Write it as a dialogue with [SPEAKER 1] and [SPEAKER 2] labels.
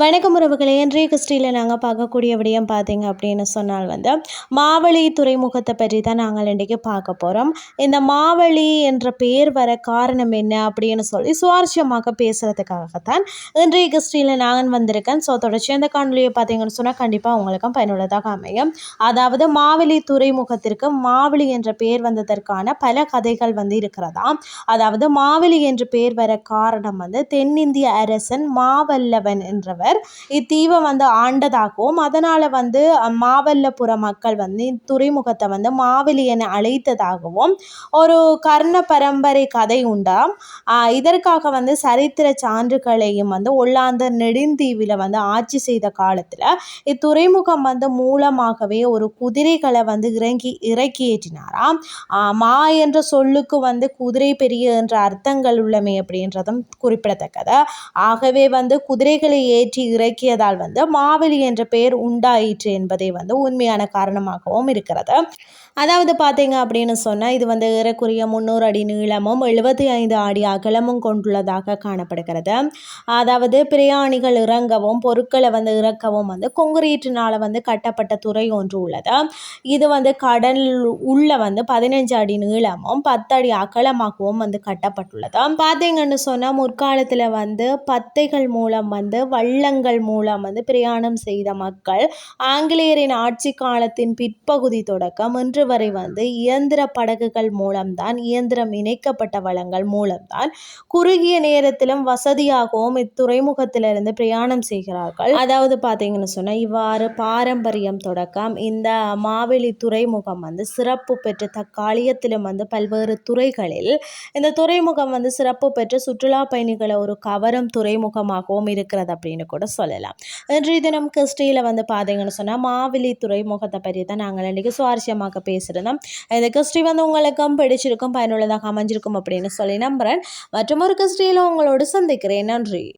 [SPEAKER 1] வணக்கம் உறவுகளே. இன்றைய கிறிஸ்டியில் நாங்கள் பார்க்கக்கூடிய விடயம் பார்த்தீங்க அப்படின்னு சொன்னால் வந்து மாவழி துறைமுகத்தை பற்றி தான் நாங்கள் இன்றைக்கி பார்க்க போகிறோம் இந்த மாவழி என்ற பெயர் வர காரணம் என்ன அப்படின்னு சொல்லி சுவாரஸ்யமாக பேசுகிறதுக்காகத்தான் இன்றைய கிறிஸ்டியில் நாங்கள் வந்திருக்கேன். ஸோ தொடர்ச்சி அந்த காணொலியை பார்த்தீங்கன்னு சொன்னால் கண்டிப்பாக உங்களுக்கும் பயனுள்ளதாக அமையும். அதாவது மாவழி துறைமுகத்திற்கு மாவழி என்ற பெயர் வந்ததற்கான பல கதைகள் வந்து இருக்கிறதா? அதாவது மாவழி என்ற பெயர் வர காரணம் வந்து தென்னிந்திய அரசன் மாவல்லவன் என்றவர் அவர் இத்தீவை வந்து ஆண்டதாகவும் அதனால் வந்து மாவல்லபுர மக்கள் வந்து துறைமுகத்தை வந்து மாவெளி என அழைத்ததாகவும் ஒரு கர்ண பரம்பரை கதை உண்டாம் இதற்காக வந்து சரித்திர சான்றுகளையும் வந்து ஒல்லாந்த நெடுந்தீவில் வந்து ஆட்சி செய்த காலத்தில் இத்துறைமுகம் வந்து மூலமாகவே ஒரு குதிரைகளை வந்து இறங்கி இறக்கி ஏற்றினாராம். மா என்ற சொல்லுக்கு வந்து குதிரை பெரிய என்ற அர்த்தங்கள் உள்ளமை அப்படின்றதும் குறிப்பிடத்தக்கது. ஆகவே வந்து குதிரைகளை ஏ ஏற்றி இறக்கியதால் வந்து மாவெளி என்ற பெயர் உண்டாயிற்று என்பதே வந்து உண்மையான காரணமாகவும் இருக்கிறது. அதாவது பார்த்தீங்க அப்படின்னு சொன்னால் இது வந்து ஏறக்குறைய முந்நூறு அடி நீளமும் எழுபத்தி ஐந்து அடி அகலமும் கொண்டுள்ளதாக காணப்படுகிறது. அதாவது பிரயாணிகள் இறங்கவும் பொருட்களை வந்து இறக்கவும் வந்து கொங்குரீட்டினால் வந்து கட்டப்பட்ட துறை ஒன்று உள்ளது. இது வந்து கடல் உள்ள வந்து பதினஞ்சு அடி நீளமும் பத்து அடி அகலமாகவும் வந்து கட்டப்பட்டுள்ளது. பார்த்தீங்கன்னு சொன்னால் முற்காலத்தில் வந்து பத்தைகள் மூலம் வந்து வள்ளங்கள் மூலம் வந்து பிரயாணம் செய்த மக்கள் ஆங்கிலேயரின் ஆட்சி காலத்தின் பிற்பகுதி தொடக்கம் இன்று இன்று வரை வந்து இயந்திர படகுகள் மூலம்தான் இயந்திரம் இணைக்கப்பட்ட வளங்கள் மூலம்தான் குறுகிய நேரத்திலும் வசதியாகவும் இத்துறைமுகத்திலிருந்து பிரயாணம் செய்கிறார்கள். அதாவது பார்த்தீங்கன்னு சொன்னால் இவ்வாறு பாரம்பரியம் தொடக்கம் இந்த மாவெளி துறைமுகம் வந்து சிறப்பு பெற்ற தற்காலியத்திலும் வந்து பல்வேறு துறைகளில் இந்த துறைமுகம் வந்து சிறப்பு பெற்ற சுற்றுலா பயணிகளை ஒரு கவரும் துறைமுகமாகவும் இருக்கிறது அப்படின்னு கூட சொல்லலாம். இன்றைய தினம் கிறிஸ்டியில் வந்து பார்த்தீங்கன்னு சொன்னால் மாவெளி துறைமுகத்தை பற்றி தான் நாங்கள் இன்றைக்கி சுவாரஸ்யமாக பேசுகிறேன் இந்த கிறிஸ்டி வந்து உங்களுக்கும் பிடிச்சிருக்கும் பயனுள்ளதாக அமைஞ்சிருக்கும் அப்படின்னு சொல்லி நம்புகிறேன் மற்றும் ஒரு கிறிஸ்டியில் உங்களோடு சந்திக்கிறேன். நன்றி.